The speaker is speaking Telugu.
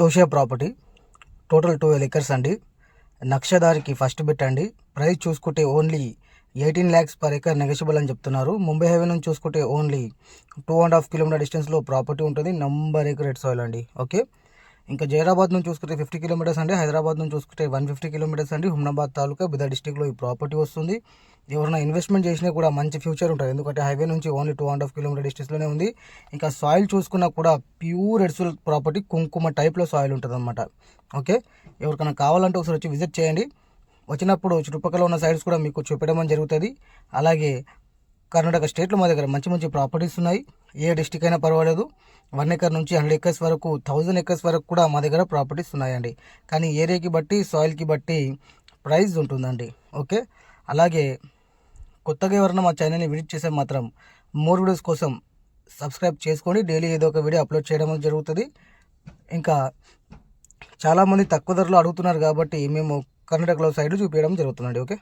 చోషియా ప్రాపర్టీ. టోటల్ టూ ఎకర్స్ అండి. నక్షదారికి ఫస్ట్ బిట్ అండి. ప్రైస్ చూసుకుంటే only eighteen lakhs per acre negotiable అని చెప్తున్నారు. ముంబై హైవే నుంచి చూసుకుంటే only two and half kilometre డిస్టెన్స్లో ప్రాపర్టీ ఉంటుంది. నంబర్ ఎకర్ ఎట్ సాయిల్ అండి. ఓకే? ఇంకా జైరాబాద్ నుంచి చూసుకుంటే ఫిఫ్టీ కిలోమీటర్స్ అండి. హైదరాబాద్ నుంచి చూసుకుంటే వన్ ఫిఫ్టీ కిలోమీటర్స్ అండి. హుమ్నాబాద్ తాలూకా బిదా డిస్టిక్లో ఈ ప్రాపర్టీ వస్తుంది. ఎవరైనా ఇన్వెస్ట్మెంట్ చేసినా కూడా మంచి ఫ్యూచర్ ఉంటుంది. ఎందుకంటే హైవే నుంచి only two and half kilometre డిస్టెన్స్లోనే ఉంది. ఇంకా సాయిల్ చూసుకున్నా కూడా ప్యూర్ ఎడ్సుల్ ప్రాపర్టీ కుంకుమ టైప్లో సాయిల్ ఉంటుంది అనమాట ఓకే? ఎవరికైనా కావాలంటే ఒకసారి వచ్చి విజిట్ చేయండి. వచ్చినప్పుడు చుట్టుపక్కల ఉన్న సైడ్స్ కూడా మీకు చూపించడం జరుగుతుంది. అలాగే కర్ణాటక స్టేట్లో మా దగ్గర మంచి మంచి ప్రాపర్టీస్ ఉన్నాయి. ఏ డిస్టిక్ అయినా పర్వాలేదు. వన్ ఎకర్ నుంచి హండ్రెడ్ ఎకర్స్ వరకు థౌజండ్ ఎకర్స్ వరకు కూడా మా దగ్గర ప్రాపర్టీస్ ఉన్నాయండి. కానీ ఏరియాకి బట్టి సాయిల్కి బట్టి ప్రైస్ ఉంటుందండి. ఓకే? అలాగే కొత్తగా ఎవరైనా మా ఛానల్ని విజిట్ చేస్తే మాత్రం మోర్ వీడియోస్ కోసం సబ్స్క్రైబ్ చేసుకోండి డైలీ ఏదో ఒక వీడియో అప్లోడ్ చేయడం జరుగుతుంది. ఇంకా చాలామంది తక్కువ ధరలో అడుగుతున్నారు కాబట్టి మేము కర్ణాటకలో సైడ్ చూపించడం జరుగుతుందండి. ఓకే?